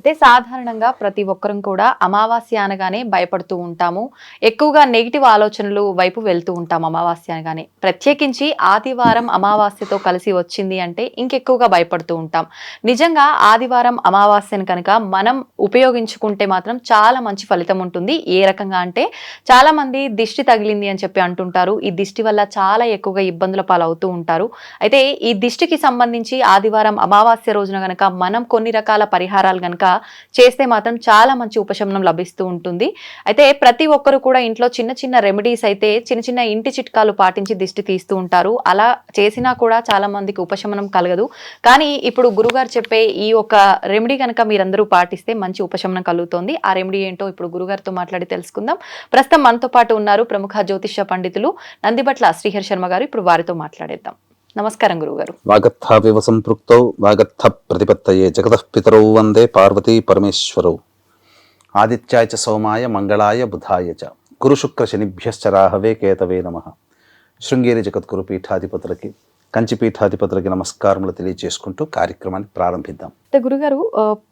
అయితే సాధారణంగా ప్రతి ఒక్కరం కూడా అమావాస్య అనగానే భయపడుతూ ఉంటాము. ఎక్కువగా నెగిటివ్ ఆలోచనలు వైపు వెళ్తూ ఉంటాం అమావాస్య అనగానే. ప్రత్యేకించి ఆదివారం అమావాస్యతో కలిసి వచ్చింది అంటే ఇంకెక్కువగా భయపడుతూ ఉంటాం. నిజంగా ఆదివారం అమావాస్యను కనుక మనం ఉపయోగించుకుంటే మాత్రం చాలా మంచి ఫలితం ఉంటుంది. ఏ రకంగా అంటే చాలా మంది దిష్టి తగిలింది అని చెప్పి అంటుంటారు. ఈ దిష్టి వల్ల చాలా ఎక్కువగా ఇబ్బందుల పాలవుతూ ఉంటారు. అయితే ఈ దిష్టికి సంబంధించి ఆదివారం అమావాస్య రోజున కనుక మనం కొన్ని రకాల పరిహారాలు కనుక గనక చేస్తే మాత్రం చాలా మంచి ఉపశమనం లభిస్తూ ఉంటుంది. అయితే ప్రతి ఒక్కరు కూడా ఇంట్లో చిన్న చిన్న రెమెడీస్ అయితే చిన్న చిన్న ఇంటి చిట్కాలు పాటించి దిష్టి తీస్తూ ఉంటారు. అలా చేసినా కూడా చాలా మందికి ఉపశమనం కలగదు. కానీ ఇప్పుడు గురుగారు చెప్పే ఈ ఒక రెమెడీ కనుక మీరందరూ పాటిస్తే మంచి ఉపశమనం కలుగుతుంది. ఆ రెమెడీ ఏంటో ఇప్పుడు గురుగారితో మాట్లాడి తెలుసుకుందాం. ప్రస్తుతం మనతో పాటు ఉన్నారు ప్రముఖ జ్యోతిష్య పండితులు నందిబట్ల శ్రీహర్ శర్మ గారు. ఇప్పుడు వారితో మాట్లాడేద్దాం. నమస్కారం గురుగారు వాగర్థావివ సంపృక్తౌ వాగర్థ ప్రతిపత్తయే జగతః పితరౌ వందే పార్వతీ పరమేశ్వరౌ. ఆదిత్యాయ చ సోమాయ మంగళాయ బుధాయ చ. గురు శుక్ర శనిభ్యశ్చ రాహవే కేతవే నమ. శృంగేరి జగద్గురు పీఠాధిపతులకి కంచి పీఠాధిపతులకి నమస్కారములు తెలియజేసుకుంటూ కార్యక్రమాన్ని ప్రారంభిద్దాం. అయితే గురుగారు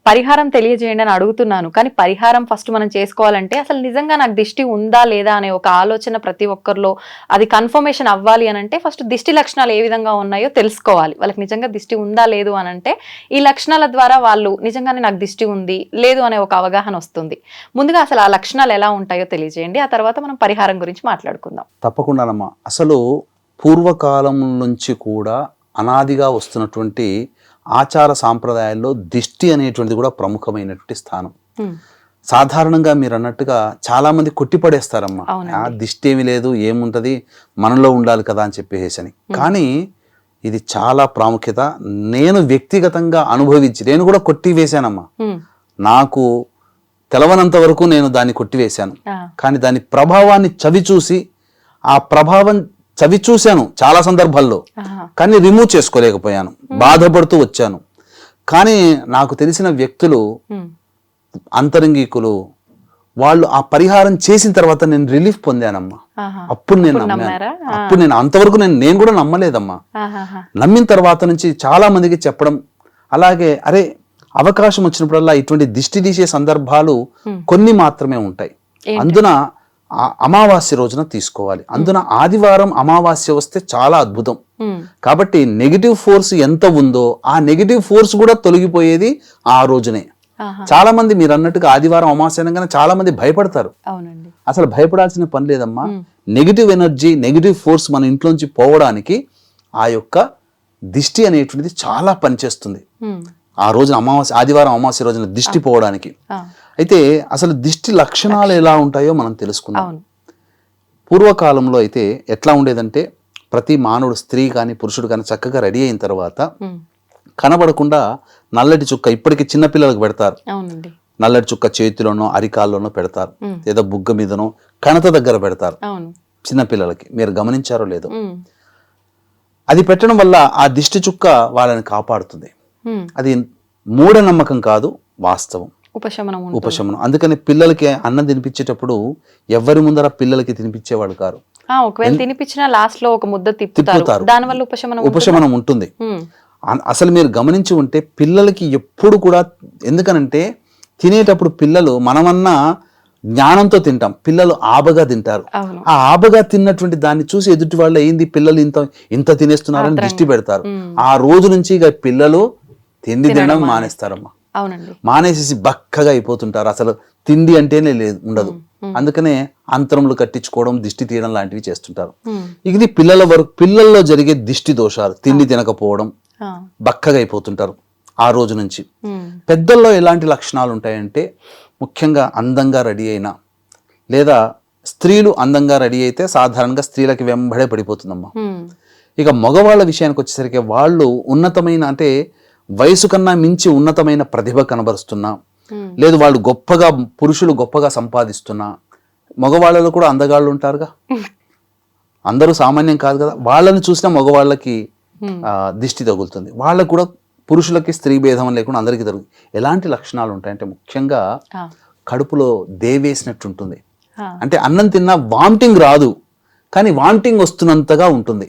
పరిహారం తెలియజేయండి అని అడుగుతున్నాను. కానీ పరిహారం ఫస్ట్ మనం చేసుకోవాలంటే అసలు నిజంగా నాకు దిష్టి ఉందా లేదా అనే ఒక ఆలోచన ప్రతి ఒక్కరిలో అది కన్ఫర్మేషన్ అవ్వాలి అని అంటే ఫస్ట్ దిష్టి లక్షణాలు ఏ విధంగా ఉన్నాయో తెలుసుకోవాలి. వాళ్ళకి నిజంగా దిష్టి ఉందా లేదు అని అంటే ఈ లక్షణాల ద్వారా వాళ్ళు నిజంగానే నాకు దిష్టి ఉంది లేదు అనే ఒక అవగాహన వస్తుంది. ముందుగా అసలు ఆ లక్షణాలు ఎలా ఉంటాయో తెలియజేయండి. ఆ తర్వాత మనం పరిహారం గురించి మాట్లాడుకుందాం. తప్పకుండానమ్మా. అసలు పూర్వకాలం నుంచి కూడా అనాదిగా వస్తున్నటువంటి ఆచార సాంప్రదాయాల్లో దిష్టి అనేటువంటిది కూడా ప్రముఖమైనటువంటి స్థానం. సాధారణంగా మీరు అన్నట్టుగా చాలా మంది కొట్టిపడేస్తారమ్మా. ఆ దిష్టి ఏమి లేదు ఏముంటది? మనలో ఉండాలి కదా అని చెప్పేసి అని. కానీ ఇది చాలా ప్రాముఖ్యత. నేను వ్యక్తిగతంగా అనుభవించి నేను కూడా కొట్టివేశానమ్మా. నాకు తెలవనంత వరకు నేను దాన్ని కొట్టివేశాను. కానీ దాని ప్రభావాన్ని చవి చూసి ఆ ప్రభావం చవి చూశాను చాలా సందర్భాల్లో. కానీ రిమూవ్ చేసుకోలేకపోయాను బాధపడుతూ వచ్చాను కానీ నాకు తెలిసిన వ్యక్తులు. అంతరంగికులు వాళ్ళు ఆ పరిహారం చేసిన తర్వాత నేను రిలీఫ్ పొందానమ్మా. అప్పుడు నేను నమ్మాను. అప్పుడు నేను అంతవరకు నేను నేను కూడా నమ్మలేదమ్మా. నమ్మిన తర్వాత నుంచి చాలా మందికి చెప్పడం అలాగే అరే అవకాశం వచ్చినప్పుడల్లా ఇటువంటి దిష్టి తీసే సందర్భాలు కొన్ని మాత్రమే ఉంటాయి అందున అమావాస్య రోజున తీసుకోవాలి. అందున ఆదివారం అమావాస్య వస్తే చాలా అద్భుతం. కాబట్టి నెగిటివ్ ఫోర్స్ ఎంత ఉందో ఆ నెగిటివ్ ఫోర్స్ కూడా తొలగిపోయేది ఆ రోజునే. చాలా మంది మీరు అన్నట్టుగా ఆదివారం అమావాస్య అనగానే చాలా మంది భయపడతారు అసలు భయపడాల్సిన పని లేదమ్మా. నెగిటివ్ ఎనర్జీ నెగిటివ్ ఫోర్స్ మన ఇంట్లోంచి పోవడానికి ఆ యొక్క దిష్టి అనేటువంటిది చాలా పనిచేస్తుంది. ఆ రోజున అమావాస్య ఆదివారం అమావాస్య రోజున దిష్టి పోవడానికి. అయితే అసలు దిష్టి లక్షణాలు ఎలా ఉంటాయో మనం తెలుసుకుందాం. పూర్వకాలంలో అయితే ఎట్లా ఉండేదంటే ప్రతి మానవుడు స్త్రీ కానీ పురుషుడు కానీ చక్కగా రెడీ అయిన తర్వాత. కనబడకుండా నల్లటి చుక్క ఇప్పటికి చిన్నపిల్లలకు పెడతారు. నల్లటి చుక్క చేతిలోనో అరికాల్లోనో పెడతారు. లేదా బుగ్గ మీదనో కణత దగ్గర పెడతారు. చిన్నపిల్లలకి మీరు గమనించారో లేదో. అది పెట్టడం వల్ల ఆ దిష్టి చుక్క వాళ్ళని కాపాడుతుంది. అది మూఢనమ్మకం కాదు వాస్తవం. ఉపశమనం. ఉపశమనం. అందుకని పిల్లలకి అన్నం తినిపించేటప్పుడు ఎవరి ముందర పిల్లలకి తినిపించేవాడు కారు. ఒకవేళ తినిపించినా లాస్ట్లో ఒక ముద్ద తిప్పుతారు. తిప్పుతారు. దాని వల్ల ఉపశమనం ఉంటుందా? ఉపశమనం ఉంటుంది. అసలు మీరు గమనించి ఉంటే పిల్లలకి ఎప్పుడు కూడా ఎందుకనంటే తినేటప్పుడు పిల్లలు మనమన్నా జ్ఞానంతో తింటాం. పిల్లలు ఆబగా తింటారు. ఆ ఆబగా తిన్నటువంటి దాన్ని చూసి ఎదుటి వాళ్ళు ఏంది పిల్లలు ఇంత ఇంత తినేస్తున్నారని దృష్టి పెడతారు. ఆ రోజు నుంచి ఇక పిల్లలు తిండి తినడం మానేస్తారమ్మా. అవునండి. మానేసేసి బక్కగా అయిపోతుంటారు. అసలు తిండి అంటేనే లేదు ఉండదు. అందుకనే అంతరములు కట్టించుకోవడం దిష్టి తీయడం లాంటివి చేస్తుంటారు. ఇది పిల్లల వరకు పిల్లల్లో జరిగే దిష్టి దోషాలు. తిండి తినకపోవడం. బక్కగా అయిపోతుంటారు ఆ రోజు నుంచి. పెద్దల్లో ఎలాంటి లక్షణాలు ఉంటాయంటే ముఖ్యంగా అందంగా రెడీ అయినా లేదా స్త్రీలు అందంగా రెడీ అయితే సాధారణంగా స్త్రీలకి వెంబడే పడిపోతుందమ్మా. ఇక మగవాళ్ళ విషయానికి వచ్చేసరికి వాళ్ళు ఉన్నతమైన అంటే వయసు కన్నా మించి ఉన్నతమైన ప్రతిభ కనబరుస్తున్నా. లేదు వాళ్ళు గొప్పగా పురుషులు గొప్పగా సంపాదిస్తున్నా మగవాళ్ళలో కూడా అందగాళ్ళు ఉంటారుగా అందరూ సామాన్యం కాదు కదా వాళ్ళని చూసినా మగవాళ్ళకి దిష్టి తగులుతుంది వాళ్ళకు కూడా పురుషులకి స్త్రీ భేదం లేకుండా అందరికీ తగులుతుంది ఎలాంటి లక్షణాలు ఉంటాయంటే ముఖ్యంగా. కడుపులో దేవేసినట్టు ఉంటుంది. అంటే అన్నం తిన్నా వామిటింగ్ రాదు కానీ వామిటింగ్ వస్తున్నంతగా ఉంటుంది.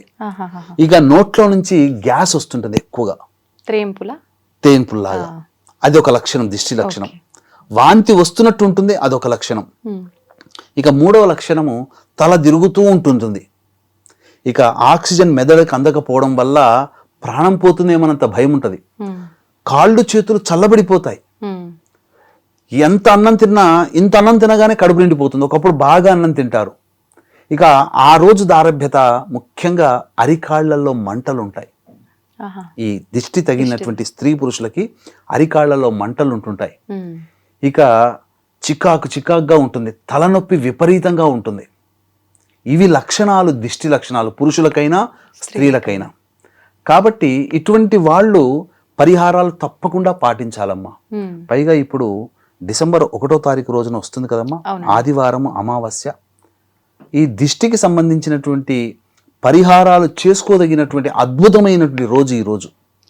ఇక నోట్లో నుంచి గ్యాస్ వస్తుంటుంది ఎక్కువగా తేన్పుల్లాగా. అది ఒక లక్షణం దిష్టి లక్షణం వాంతి వస్తున్నట్టు ఉంటుంది అదొక లక్షణం. ఇక మూడవ లక్షణము తల తిరుగుతూ ఉంటుంటుంది ఇక ఆక్సిజన్ మెదడుకి అందకపోవడం వల్ల ప్రాణం పోతుందేమన్నంత భయం ఉంటుంది. కాళ్ళు చేతులు చల్లబడిపోతాయి. ఎంత అన్నం తిన్నా ఇంత అన్నం తినగానే కడుపు నిండిపోతుంది ఒకప్పుడు బాగా అన్నం తింటారు ఇక ఆ రోజు దారభ్యత ముఖ్యంగా అరికాళ్ళలో మంటలు ఉంటాయి. ఈ దిష్టి తగిలినటువంటి స్త్రీ పురుషులకి అరికాళ్ళలో మంటలు ఉంటుంటాయి. ఇక చికాకు చికాకుగా ఉంటుంది తలనొప్పి విపరీతంగా ఉంటుంది. ఇవి లక్షణాలు దిష్టి లక్షణాలు పురుషులకైనా స్త్రీలకైనా. కాబట్టి ఇటువంటి వాళ్ళు పరిహారాలు తప్పకుండా పాటించాలమ్మా. పైగా ఇప్పుడు డిసెంబర్ ఒకటో తారీఖు రోజున వస్తుంది కదమ్మా. ఆదివారం అమావాస్య. ఈ దిష్టికి సంబంధించినటువంటి పరిహారాలు చేసుకోదగినటువంటి అద్భుతమైనటువంటి రోజు ఈ రోజు.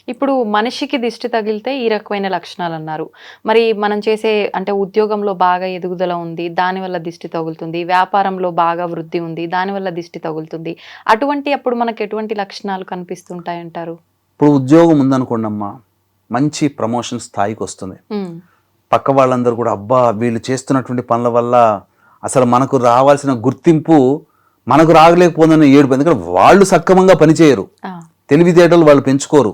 ఇప్పుడు మనిషికి దిష్టి తగిలితే ఈ రకమైన లక్షణాలు అన్నారు మరి మనం చేసే అంటే ఉద్యోగంలో బాగా ఎదుగుదల ఉంది దానివల్ల దిష్టి తగులుతుంది వ్యాపారంలో బాగా వృద్ధి ఉంది దానివల్ల దిష్టి తగులుతుంది. అటువంటి అప్పుడు మనకు ఎటువంటి లక్షణాలు కనిపిస్తుంటాయి అంటారు? ఇప్పుడు ఉద్యోగం ఉందనుకోండమ్మా మంచి ప్రమోషన్ స్థాయికి వస్తుంది. పక్క వాళ్ళందరూ కూడా అబ్బా వీళ్ళు చేస్తున్నటువంటి పనుల వల్ల అసలు మనకు రావాల్సిన గుర్తింపు మనకు రాగలేకపోతుందని ఏడుపు ఎందుకంటే వాళ్ళు సక్రమంగా పనిచేయరు. తెలివితేటలు వాళ్ళు పెంచుకోరు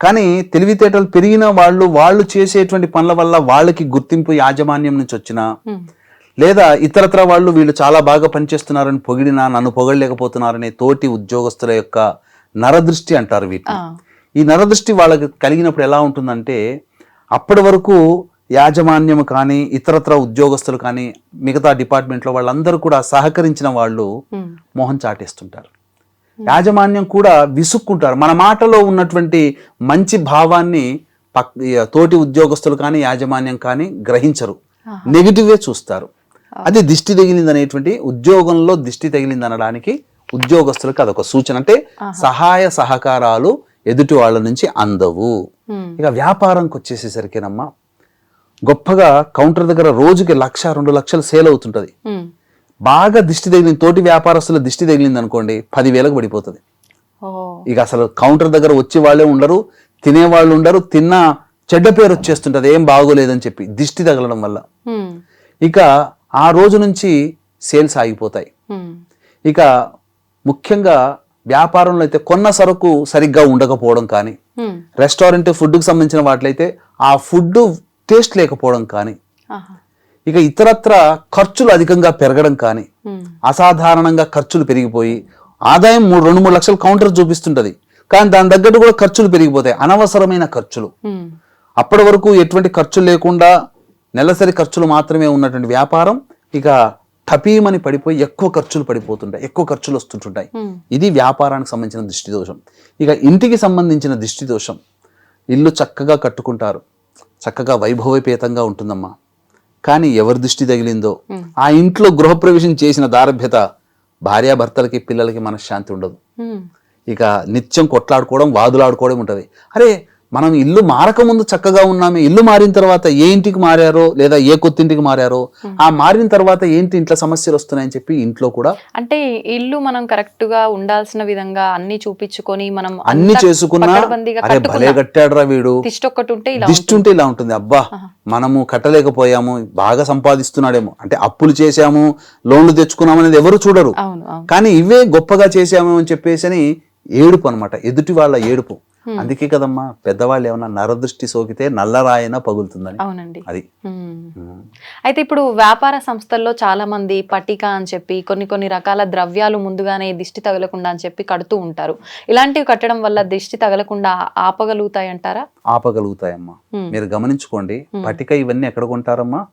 కానీ తెలివితేటలు పెరిగిన వాళ్ళు వాళ్ళు చేసేటువంటి పనుల వల్ల వాళ్ళకి గుర్తింపు యాజమాన్యం నుంచి వచ్చినా. లేదా ఇతరత్ర వాళ్ళు వీళ్ళు చాలా బాగా పనిచేస్తున్నారని పొగిడినా నన్ను పొగడలేకపోతున్నారనే తోటి ఉద్యోగస్తుల యొక్క నరదృష్టి అంటారు వీటిని. ఈ నరదృష్టి వాళ్ళకి కలిగినప్పుడు ఎలా ఉంటుందంటే అప్పటి వరకు యాజమాన్యం కానీ ఇతరత్ర ఉద్యోగస్తులు కానీ మిగతా డిపార్ట్మెంట్లో వాళ్ళందరూ కూడా సహకరించిన వాళ్ళు. మోహన్ చాటేస్తుంటారు. యాజమాన్యం కూడా విసుక్కుంటారు. మన మాటలో ఉన్నటువంటి మంచి భావాన్ని పక్ తోటి ఉద్యోగస్తులు కానీ యాజమాన్యం కానీ గ్రహించరు. ఆహా. నెగిటివ్వే చూస్తారు. అది దిష్టి తగిలింది అనేటువంటి ఉద్యోగంలో దిష్టి తగిలింది అనడానికి ఉద్యోగస్తులకు అదొక సూచన. అంటే సహాయ సహకారాలు ఎదుటి వాళ్ళ నుంచి అందవు. ఇక వ్యాపారంకి వచ్చేసేసరికేనమ్మా గొప్పగా కౌంటర్ దగ్గర రోజుకి లక్ష రెండు లక్షలు సేల్ అవుతుంటది. బాగా దిష్టి తగిలింది తోటి వ్యాపారస్తుల దిష్టి తగిలింది అనుకోండి పదివేలకు పడిపోతుంది ఇక అసలు కౌంటర్ దగ్గర వచ్చే వాళ్ళే ఉండరు తినేవాళ్ళు ఉండరు తిన్న చెడ్డ పేరు వచ్చేస్తుంటది ఏం బాగోలేదని చెప్పి దిష్టి తగలడం వల్ల. ఇక ఆ రోజు నుంచి సేల్స్ ఆగిపోతాయి. ఇక ముఖ్యంగా వ్యాపారంలో అయితే కొన్న సరుకు సరిగ్గా ఉండకపోవడం కానీ. రెస్టారెంట్ ఫుడ్కి సంబంధించిన వాటిలైతే ఆ ఫుడ్ టేస్ట్ లేకపోవడం కానీ. ఇక ఇతరత్ర ఖర్చులు అధికంగా పెరగడం కానీ. అసాధారణంగా ఖర్చులు పెరిగిపోయి ఆదాయం మూడు రెండు మూడు లక్షలు కౌంటర్ చూపిస్తుంటది కానీ దాని తగ్గట్టు కూడా ఖర్చులు పెరిగిపోతాయి అనవసరమైన ఖర్చులు. అప్పటి వరకు ఎటువంటి ఖర్చులు లేకుండా నెలసరి ఖర్చులు మాత్రమే ఉన్నటువంటి వ్యాపారం ఇక టపీమని పడిపోయి ఎక్కువ ఖర్చులు పడిపోతుంటాయి ఎక్కువ ఖర్చులు వస్తుంటుంటాయి. ఇది వ్యాపారానికి సంబంధించిన దిష్టి దోషం ఇక ఇంటికి సంబంధించిన దిష్టి దోషం ఇల్లు చక్కగా కట్టుకుంటారు చక్కగా వైభవపేతంగా ఉంటుందమ్మా. కానీ ఎవరి దృష్టి తగిలిందో ఆ ఇంట్లో గృహప్రవేశం చేసిన దారభ్యత భార్యాభర్తలకి పిల్లలకి మనశ్శాంతి ఉండదు. ఇక నిత్యం కొట్లాడుకోవడం వాదులాడుకోవడం ఉంటుంది. అరే మనం ఇల్లు మారక ముందు చక్కగా ఉన్నామే. ఇల్లు మారిన తర్వాత ఏ ఇంటికి మారారో లేదా ఏ కొత్తింటికి మారారో ఆ మారిన తర్వాత ఏంటి ఇంట్లో సమస్యలు వస్తున్నాయని చెప్పి ఇంట్లో కూడా అంటే ఇల్లు మనం కరెక్ట్గా ఉండాల్సిన విధంగా అన్ని చూపించుకొని మనం అన్ని చేసుకున్నా పకడ్బందీగా అరే భలే కట్టుకున్నాం. కట్టాడురా వీడు. ఉంటే ఇలా దిష్టి ఉంటే ఇలా ఉంటుంది. అబ్బా మనము కట్టలేకపోయాము బాగా సంపాదిస్తున్నాడేమో. అంటే అప్పులు చేశాము లోన్లు తెచ్చుకున్నాము అనేది ఎవరు చూడరు. కానీ ఇవే గొప్పగా చేశాము అని చెప్పేసి అని ఏడుపు అనమాట ఎదుటి వాళ్ళ ఏడుపు. అందుకే కదమ్మా పెద్దవాళ్ళు ఏమన్నా నరదృష్టి సోకితే నల్లరాయన పగులుతుందని. అవునండి. అది. ఉమ్. అయితే ఇప్పుడు వ్యాపార సంస్థల్లో చాలా మంది పట్టిక అని చెప్పి కొన్ని కొన్ని రకాల ద్రవ్యాలు ముందుగానే దిష్టి తగలకుండా అని చెప్పి కడుతూ ఉంటారు. ఇలాంటివి కట్టడం వల్ల దిష్టి తగలకుండా ఆపగలుగుతాయి అంటారా ఆపగలుగుతాయమ్మా. Hmm. మీరు గమనించుకోండి పటిక ఇవన్నీ ఎక్కడ కొంటారమ్మా.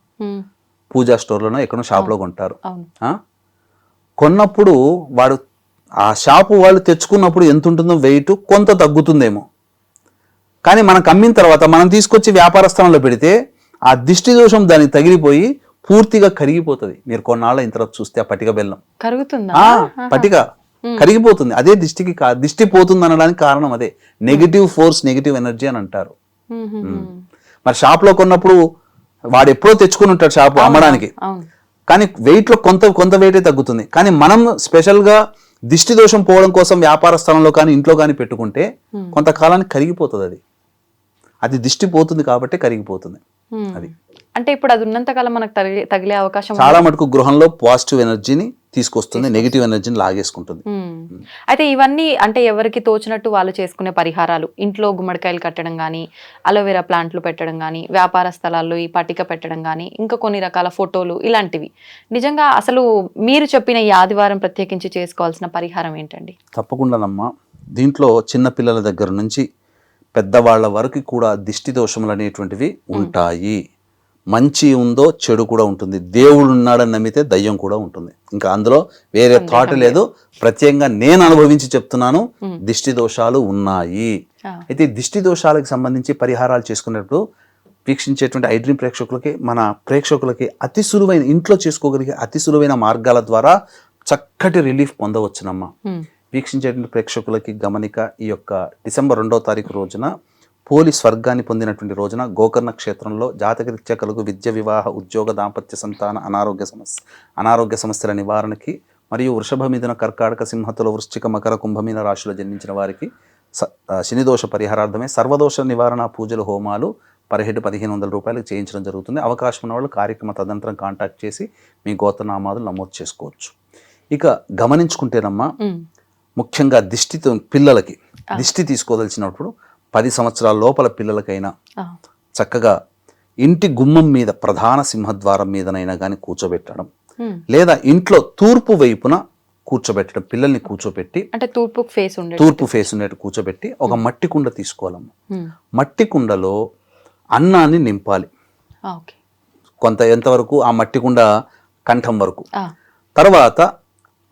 పూజా స్టోర్లోనో ఎక్కడో షాప్లో కొంటారు? కొన్నప్పుడు వాడు ఆ షాపు వాళ్ళు తెచ్చుకున్నప్పుడు ఎంత ఉంటుందో వెయిట్ కొంత తగ్గుతుందేమో. కానీ మనకు అమ్మిన తర్వాత మనం తీసుకొచ్చి వ్యాపార స్థలంలో పెడితే ఆ దిష్టి దోషం దానికి తగిలిపోయి పూర్తిగా కరిగిపోతుంది. మీరు కొన్నాళ్ళ ఇంత చూస్తే ఆ పటిక బెల్లం. కరుగుతుందా? ఆ పటిక కరిగిపోతుంది. అదే దిష్టికి దిష్టి పోతుంది అనడానికి కారణం అదే. నెగిటివ్ ఫోర్స్ నెగిటివ్ ఎనర్జీ అని అంటారు. మరి షాప్లో కొన్నప్పుడు వాడు ఎప్పుడో తెచ్చుకుని ఉంటాడు షాపు అమ్మడానికి. కానీ weight లో కొంత కొంత వెయిటే తగ్గుతుంది. కానీ మనం స్పెషల్గా దిష్టి దోషం పోవడం కోసం వ్యాపార స్థలంలో కానీ ఇంట్లో కానీ పెట్టుకుంటే కొంతకాలానికి కరిగిపోతుంది అది. అది దిష్టి పోతుంది కాబట్టి కరిగిపోతుంది. అది. అంటే ఇప్పుడు అది ఉన్నంత కాలం మనకు తగిలే తగిలే అవకాశం చాలా మటుకు గృహంలో పాజిటివ్ ఎనర్జీని తీసుకొస్తుంది నెగిటివ్ ఎనర్జీని లాగేసుకుంటుంది. అయితే ఇవన్నీ అంటే ఎవరికి తోచినట్టు వాళ్ళు చేసుకునే పరిహారాలు ఇంట్లో గుమ్మడికాయలు కట్టడం కానీ అలోవెరా ప్లాంట్లు పెట్టడం కానీ వ్యాపార స్థలాల్లో ఈ పట్టిక పెట్టడం కానీ ఇంకా కొన్ని రకాల ఫోటోలు ఇలాంటివి. నిజంగా అసలు మీరు చెప్పిన ఈ ఆదివారం ప్రత్యేకించి చేసుకోవాల్సిన పరిహారం ఏంటండి? తప్పకుండానమ్మా. దీంట్లో చిన్న పిల్లల దగ్గర నుంచి పెద్దవాళ్ళ వరకు కూడా దిష్టి దోషములు అనేటువంటివి ఉంటాయి. మంచి ఉందో చెడు కూడా ఉంటుంది. దేవుడు ఉన్నాడని నమ్మితే దయ్యం కూడా ఉంటుంది. ఇంకా అందులో వేరే థాట్ లేదు. ప్రత్యేకంగా నేను అనుభవించి చెప్తున్నాను. దిష్టి దోషాలు ఉన్నాయి. అయితే దిష్టి దోషాలకు సంబంధించి పరిహారాలు చేసుకునేటప్పుడు వీక్షించేటువంటి ఐడ్రీమ్ ప్రేక్షకులకి మన ప్రేక్షకులకి అతి సులువైన ఇంట్లో చేసుకోగలిగే అతి సులువైన మార్గాల ద్వారా చక్కటి రిలీఫ్ పొందవచ్చునమ్మా. మ్మ్. వీక్షించేటువంటి ప్రేక్షకులకి గమనిక ఈ యొక్క డిసెంబర్ రెండో తారీఖు రోజున పోలి స్వర్గాన్ని పొందినటువంటి రోజున గోకర్ణ క్షేత్రంలో జాతకరీత్యా కలుగు విద్య వివాహ ఉద్యోగ దాంపత్య సంతాన అనారోగ్య సమస్య అనారోగ్య సమస్యల నివారణకి మరియు వృషభ మిథున కర్కాటక సింహతుల వృశ్చిక మకర కుంభమీన రాశిలో జన్మించిన వారికి శనిదోష పరిహారార్థమే సర్వదోష నివారణ పూజలు హోమాలు పర్ హెడ్ పదిహేను వందల రూపాయలకు చేయించడం జరుగుతుంది. అవకాశం ఉన్న వాళ్ళు కార్యక్రమ తదనంతరం కాంటాక్ట్ చేసి మీ గోత్రనామాదులు నమోదు చేసుకోవచ్చు. ఇక గమనించుకుంటేనమ్మా మ్మ్. ముఖ్యంగా దిష్టితో పిల్లలకి దిష్టి తీసుకోదలిచినప్పుడు పది సంవత్సరాల లోపల పిల్లలకైనా. చక్కగా ఇంటి గుమ్మం మీద ప్రధాన సింహద్వారం మీదనైనా కానీ కూర్చోబెట్టడం. లేదా ఇంట్లో తూర్పు వైపున కూర్చోబెట్టడం పిల్లల్ని కూర్చోబెట్టి అంటే తూర్పుకు ఫేస్ ఉండే తూర్పు ఫేస్ ఉన్నట్టు కూర్చోబెట్టి ఒక మట్టి కుండ తీసుకోవాలమ్మ మ్మ్. మట్టి కుండలో అన్నాన్ని నింపాలి కొంత ఎంతవరకు ఆ మట్టి కుండ కంఠం వరకు. తర్వాత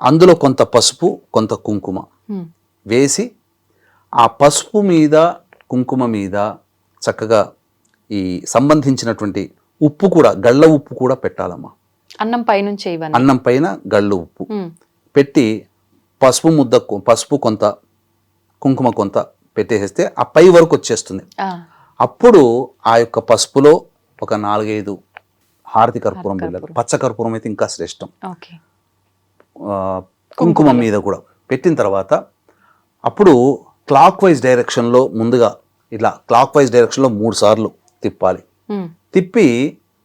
అందులో కొంత పసుపు కొంత కుంకుమ. వేసి ఆ పసుపు మీద కుంకుమ మీద చక్కగా ఈ సంబంధించినటువంటి ఉప్పు కూడా గళ్ళ ఉప్పు కూడా పెట్టాలమ్మా. అన్నం ఇవన్నీ. అన్నం పైన గళ్ళు ఉప్పు. పెట్టి పసుపు ముద్ద పసుపు కొంత కుంకుమ కొంత పెట్టేసేస్తే ఆ పై వరకు వచ్చేస్తుంది. అప్పుడు ఆ యొక్క పసుపులో ఒక నాలుగైదు హారతి కర్పూరం బిళ్ళలు పచ్చ కర్పూరం అయితే ఇంకా శ్రేష్టం. కుంకుమ మీద. కూడా పెట్టిన తర్వాత అప్పుడు క్లాక్ వైజ్ డైరెక్షన్లో ముందుగా ఇలా క్లాక్ వైజ్ డైరెక్షన్లో మూడు సార్లు తిప్పాలి. మ్మ్. తిప్పి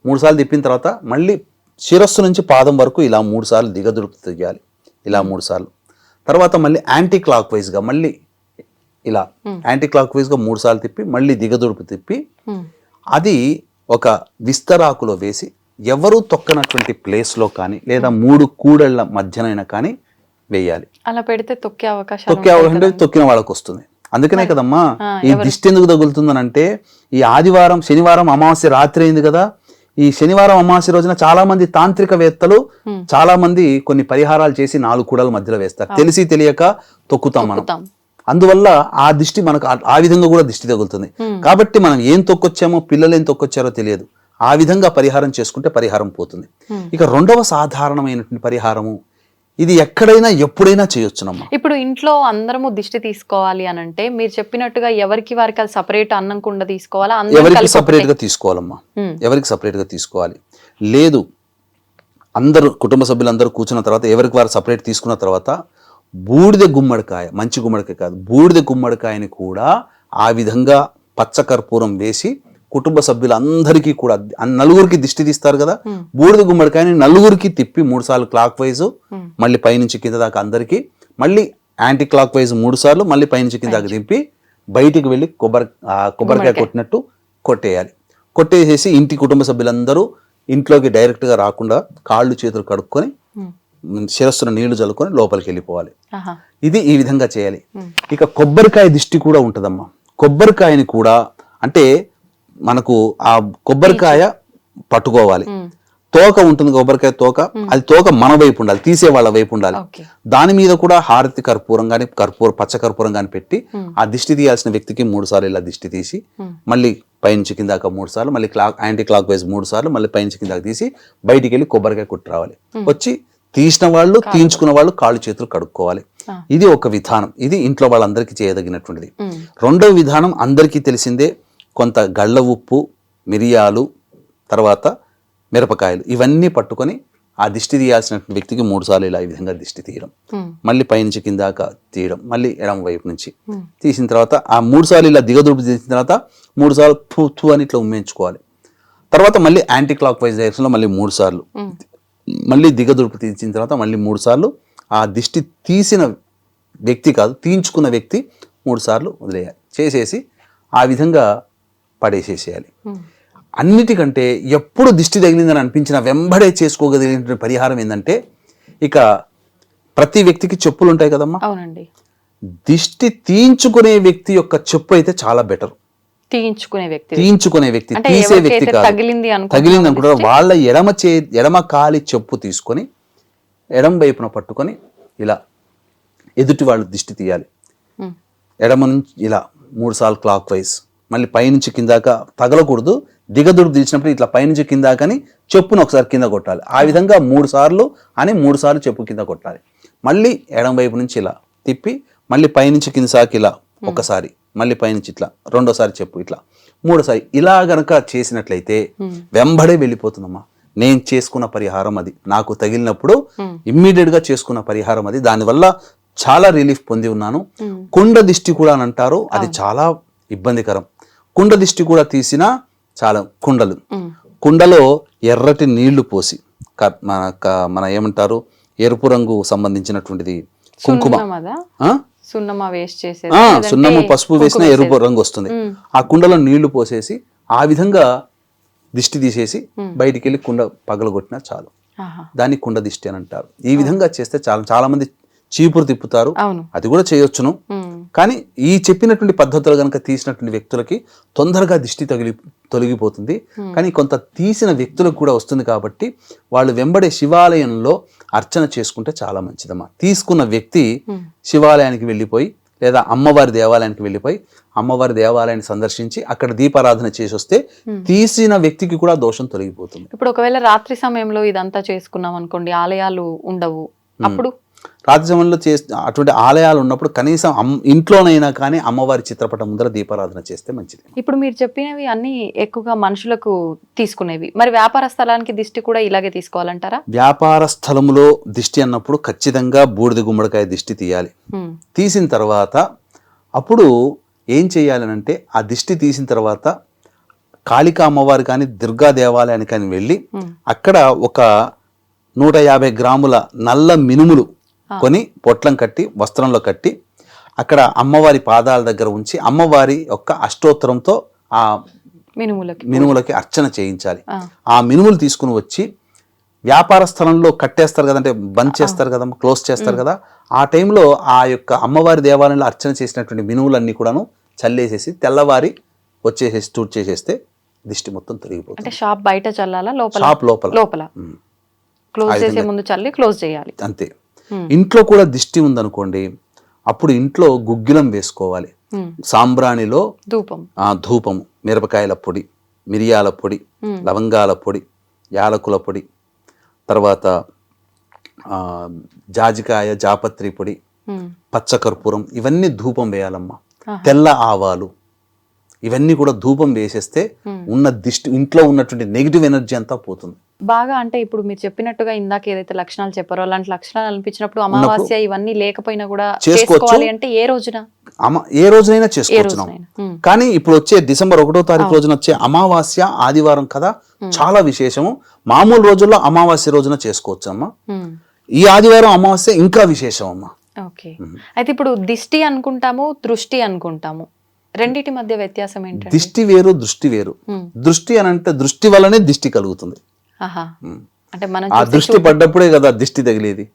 మూడు సార్లు తిప్పిన తర్వాత మళ్ళీ శిరస్సు నుంచి పాదం వరకు ఇలా మూడు సార్లు దిగదుడుపు తీయాలి ఇలా మూడు సార్లు. తర్వాత మళ్ళీ యాంటీ క్లాక్ వైజ్గా మళ్ళీ ఇలా యాంటీ క్లాక్ వైజ్గా మూడు సార్లు తిప్పి మళ్ళీ దిగదుడుపు తిప్పి మ్మ్. అది ఒక విస్తరాకులో వేసి ఎవరు తొక్కనటువంటి ప్లేస్లో కానీ లేదా మూడు కూడళ్ళ మధ్యనైనా కానీ వేయాలి అలా పెడితే తొక్కే అవకాశాలు తొక్కే అవగాహన తొక్కిన వాళ్ళకి వస్తుంది. అందుకనే కదమ్మా ఈ దిష్టి ఎందుకు తగులుతుందని అంటే ఈ ఆదివారం శనివారం అమావాస్య రాత్రి అయింది కదా ఈ శనివారం అమావాస్య రోజున చాలా మంది తాంత్రికవేత్తలు చాలా మంది కొన్ని పరిహారాలు చేసి నాలుగు కూడల మధ్యలో వేస్తారు. తెలిసి తెలియక తొక్కుతాం మనం. అందువల్ల ఆ దిష్టి మనకు ఆ విధంగా కూడా దిష్టి తగులుతుంది. కాబట్టి మనం ఏం తొక్కొచ్చామో పిల్లలు ఏం తొక్కొచ్చారో తెలియదు. ఆ విధంగా పరిహారం చేసుకుంటే పరిహారం పోతుంది. ఇక రెండవ సాధారణమైనటువంటి పరిహారము ఇది ఎక్కడైనా ఎప్పుడైనా చేయొచ్చునమ్మా. ఇప్పుడు ఇంట్లో అందరము దిష్టి తీసుకోవాలి అని అంటే మీరు చెప్పినట్టుగా ఎవరికి వారికి అది సపరేట్ అన్నం కుండ తీసుకోవాలా? ఎవరికి సపరేట్గా తీసుకోవాలమ్మా. ఎవరికి సపరేట్గా తీసుకోవాలి? లేదు. అందరూ కుటుంబ సభ్యులందరూ కూర్చున్న తర్వాత ఎవరికి వారు సపరేట్ తీసుకున్న తర్వాత బూడిద గుమ్మడికాయ మంచి గుమ్మడికాయ కాదు బూడిద గుమ్మడికాయని కూడా ఆ విధంగా పచ్చ కర్పూరం వేసి కుటుంబ సభ్యులందరికీ కూడా నలుగురికి దిష్టి తీస్తారు కదా? బూడిద గుమ్మడికాయని నలుగురికి తిప్పి మూడు సార్లు క్లాక్ వైజ్ మళ్ళీ పైనుంచి కింద దాకా అందరికీ మళ్ళీ యాంటీ క్లాక్ వైజ్ మూడు సార్లు మళ్ళీ పైనుంచి కింద దాకా తిప్పి బయటికి వెళ్ళి కొబ్బరి కొబ్బరికాయ కొట్టినట్టు కొట్టేయాలి. కొట్టేసేసి ఇంటి కుటుంబ సభ్యులందరూ ఇంట్లోకి డైరెక్ట్గా రాకుండా కాళ్ళు చేతులు కడుక్కొని. శిరస్సున నీళ్ళు చల్లుకొని లోపలికి వెళ్ళిపోవాలి. ఇది ఈ విధంగా చేయాలి. ఇక కొబ్బరికాయ దిష్టి కూడా ఉంటుందమ్మా. కొబ్బరికాయని కూడా అంటే మనకు ఆ కొబ్బరికాయ పట్టుకోవాలి. తోక ఉంటుంది కొబ్బరికాయ తోక అది తోక మన వైపు ఉండాలి తీసే వాళ్ళ వైపు ఉండాలి. దాని మీద కూడా హారతి కర్పూరం కానీ కర్పూర పచ్చ కర్పూరం కానీ పెట్టి ఆ దిష్టి తీయాల్సిన వ్యక్తికి మూడు సార్లు ఇలా దిష్టి తీసి మళ్ళీ పైనుంచి కిందాక మూడు సార్లు మళ్ళీ క్లాక్ యాంటీ క్లాక్ వైజ్ మూడు సార్లు మళ్ళీ పైనుంచి కిందాక తీసి బయటికి వెళ్ళి కొబ్బరికాయ కుట్టి రావాలి. వచ్చి తీసిన వాళ్ళు తీయించుకున్న వాళ్ళు కాళ్ళు చేతులు కడుక్కోవాలి. ఇది ఒక విధానం. ఇది ఇంట్లో వాళ్ళందరికీ చేయదగినటువంటిది. రెండవ విధానం అందరికీ తెలిసిందే కొంత గళ్ళ ఉప్పు మిరియాలు తర్వాత మిరపకాయలు ఇవన్నీ పట్టుకొని ఆ దిష్టి తీయాల్సిన వ్యక్తికి మూడు సార్లు ఇలా ఈ విధంగా దిష్టి తీయడం. మళ్ళీ పైనుంచి కిందాక తీయడం. మళ్ళీ ఎడమ వైపు నుంచి. తీసిన తర్వాత ఆ మూడు సార్లు ఇలా దిగదుడుపు తీసిన తర్వాత మూడు సార్లు థూ థూ అని ఇట్లా ఉమ్మేయించుకోవాలి. తర్వాత మళ్ళీ యాంటీ క్లాక్ వైజ్ డైరెక్షన్లో మళ్ళీ మూడు సార్లు. మళ్ళీ దిగదుడుపు తీసిన తర్వాత మళ్ళీ మూడు సార్లు ఆ దిష్టి తీసిన వ్యక్తి కాదు తీయించుకున్న వ్యక్తి మూడు సార్లు వదిలేయాలి. చేసేసి ఆ విధంగా పడేసేసేయాలి. అన్నిటికంటే ఎప్పుడు దిష్టి తగిలిందని అనిపించిన వెంబడే చేసుకోగలిగిన పరిహారం ఏంటంటే ఇక ప్రతి వ్యక్తికి చెప్పులు ఉంటాయి కదమ్మా? అవునండి. దిష్టి తీయించుకునే వ్యక్తి యొక్క చెప్పు అయితే చాలా బెటర్. తీయించుకునే వ్యక్తి. తీయించుకునే వ్యక్తి తీసే వ్యక్తి తగిలింది తగిలింది అనుకుంటారు వాళ్ళ ఎడమ చే ఎడమ కాలి చెప్పు తీసుకొని ఎడమ వైపున పట్టుకొని ఇలా ఎదుటి వాళ్ళు దిష్టి తీయాలి. ఎడమ నుంచి ఇలా మూడు సార్లు క్లాక్ వైజ్ మళ్ళీ పైనుంచి కిందాక తగలకూడదు. దిగదుడు తీసినప్పుడు ఇట్లా పైనుంచి కిందాకని చెప్పును ఒకసారి కింద కొట్టాలి. ఆ విధంగా మూడు సార్లు అని మూడు సార్లు చెప్పు కింద కొట్టాలి. మళ్ళీ ఎడం వైపు నుంచి ఇలా తిప్పి మళ్ళీ పైనుంచి కింద సాకి ఇలా ఒకసారి మళ్ళీ పైనుంచి ఇట్లా రెండోసారి చెప్పు ఇట్లా. మూడోసారి ఇలా గనక చేసినట్లయితే వెంబడే వెళ్ళిపోతుందమ్మా. నేను చేసుకున్న పరిహారం అది. నాకు తగిలినప్పుడు Hmm. ఇమ్మీడియట్గా చేసుకున్న పరిహారం అది. దానివల్ల చాలా రిలీఫ్ పొంది ఉన్నాను. Hmm. కుండ దిష్టి కూడా అని అంటారు. అది చాలా ఇబ్బందికరం. కుండ దిష్టి కూడా తీసినా చాలా కుండలు. కుండలో ఎర్రటి నీళ్ళు పోసి మన మన ఏమంటారు ఎరుపు రంగు సంబంధించినటువంటిది కుంకుమ? సున్నమా వేస్ట్ పసుపు వేసిన ఎరుపు. రంగు వస్తుంది. ఆ కుండలో నీళ్ళు పోసేసి ఆ విధంగా దిష్టి తీసేసి బయటికి వెళ్ళి కుండ పగలగొట్టినా చాలు. దాన్ని కుండ దిష్టి అని అంటారు. ఈ విధంగా చేస్తే చాలా చాలా మంది చీపురు తిప్పుతారు. అది కూడా చేయొచ్చును. కానీ ఈ చెప్పినటువంటి పద్ధతులు కనుక తీసినటువంటి వ్యక్తులకి తొందరగా దిష్టి తగిలి తొలగిపోతుంది. కానీ కొంత తీసిన వ్యక్తులకు కూడా వస్తుంది కాబట్టి వాళ్ళు వెంబడే శివాలయంలో అర్చన చేసుకుంటే చాలా మంచిదమ్మా. తీసుకున్న వ్యక్తి ఉమ్. శివాలయానికి వెళ్ళిపోయి లేదా అమ్మవారి దేవాలయానికి వెళ్ళిపోయి అమ్మవారి దేవాలయాన్ని సందర్శించి అక్కడ దీపారాధన చేసి వస్తే తీసిన వ్యక్తికి కూడా దోషం తొలగిపోతుంది. ఇప్పుడు ఒకవేళ రాత్రి సమయంలో ఇదంతా చేసుకున్నాం అనుకోండి ఆలయాలు ఉండవు. అప్పుడు సమయంలో చే అటువంటి ఆలయాలు ఉన్నప్పుడు కనీసం ఇంట్లోనైనా కానీ అమ్మవారి చిత్రపటం ముందర దీపారాధన చేస్తే మంచిది. ఇప్పుడు మీరు చెప్పినవి అన్ని ఎక్కువగా మనుషులకు తీసుకునేవి. మరి వ్యాపార స్థలానికి దిష్టి కూడా ఇలాగే తీసుకోవాలంటారా? వ్యాపార స్థలములో దిష్టి అన్నప్పుడు ఖచ్చితంగా బూడిద గుమ్మడికాయ దిష్టి తీయాలి. తీసిన తర్వాత అప్పుడు ఏం చేయాలనంటే ఆ దిష్టి తీసిన తర్వాత కాళికా అమ్మవారి కానీ దుర్గా దేవాలయానికి కానీ వెళ్ళి అక్కడ ఒక నూట యాభై గ్రాముల నల్ల మినుములు కొని పొట్లం కట్టి వస్త్రంలో కట్టి అక్కడ అమ్మవారి పాదాల దగ్గర ఉంచి అమ్మవారి యొక్క అష్టోత్తరంతో ఆ మినుములకి మినుములకి అర్చన చేయించాలి. ఆ, మినుములు తీసుకుని వచ్చి వ్యాపార స్థలంలో కట్టేస్తారు కదంటే బంద్ చేస్తారు కదా క్లోజ్ చేస్తారు కదా ఆ టైంలో ఆ యొక్క అమ్మవారి దేవాలయంలో అర్చన చేసినటువంటి మినుములన్నీ కూడాను చల్లేసేసి తెల్లవారి వచ్చేసేసి టూట్ చేసేస్తే దిష్టి మొత్తం తొలగిపోతుంది. అంటే షాప్ బయట చల్లాలా లోపల? షాప్ లోపల. లోపల. క్లోజ్ చేసే ముందు చల్లి క్లోజ్ చేయాలి. అంతే. ఇంట్లో కూడా దిష్టి ఉందనుకోండి అప్పుడు ఇంట్లో గుగ్గిలం వేసుకోవాలి. సాంబ్రాణిలో ధూపం. మిరపకాయల పొడి మిరియాల పొడి లవంగాల పొడి యాలకుల పొడి తర్వాత జాజికాయ జాపత్రి పొడి పచ్చకర్పూరం ఇవన్నీ ధూపం వేయాలమ్మా. తెల్ల ఆవాలు ఇవన్నీ కూడా ధూపం వేసేస్తే. ఉన్న దిష్టి ఇంట్లో ఉన్నటువంటి నెగిటివ్ ఎనర్జీ అంతా పోతుంది. బాగా అంటే ఇప్పుడు మీరు చెప్పినట్టుగా ఇందాక ఏదైతే లక్షణాలు చెప్పారో అలాంటి లక్షణాలు అనిపించినప్పుడు అమావాస్య ఇవన్నీ లేకపోయినా కూడా. చేసుకోవాలి అంటే ఏ రోజున? ఏ రోజునైనా చేసుకోవచ్చు కానీ ఇప్పుడు వచ్చే డిసెంబర్ ఒకటో తారీఖు రోజున వచ్చే అమావాస్య ఆదివారం కదా చాలా విశేషము. మామూలు రోజుల్లో అమావాస్య రోజున చేసుకోవచ్చు అమ్మా. ఈ ఆదివారం అమావాస్య ఇంకా విశేషం అమ్మా ఓకే అయితే ఇప్పుడు దిష్టి అనుకుంటాము దృష్టి అనుకుంటాము. రెండిటి మధ్య వ్యత్యాసం ఏంటంటే దిష్టి వేరు దృష్టి వేరు. దృష్టి అని అంటే దృష్టి వల్లనే దిష్టి కలుగుతుంది. అంటే మనం ఆ దృష్టి పడ్డప్పుడే కదా దిష్టి తగిలేది.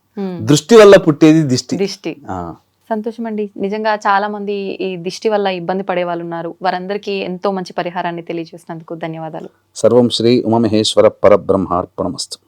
దృష్టి వల్ల పుట్టేది దిష్టి. దిష్టి. సంతోషం అండి నిజంగా చాలా మంది ఈ దిష్టి వల్ల ఇబ్బంది పడే వాళ్ళు ఉన్నారు వారందరికీ ఎంతో మంచి పరిహారాన్ని తెలియజేసినందుకు ధన్యవాదాలు. సర్వం శ్రీ ఉమమహేశ్వర పరబ్రహ్మార్పణమస్తు.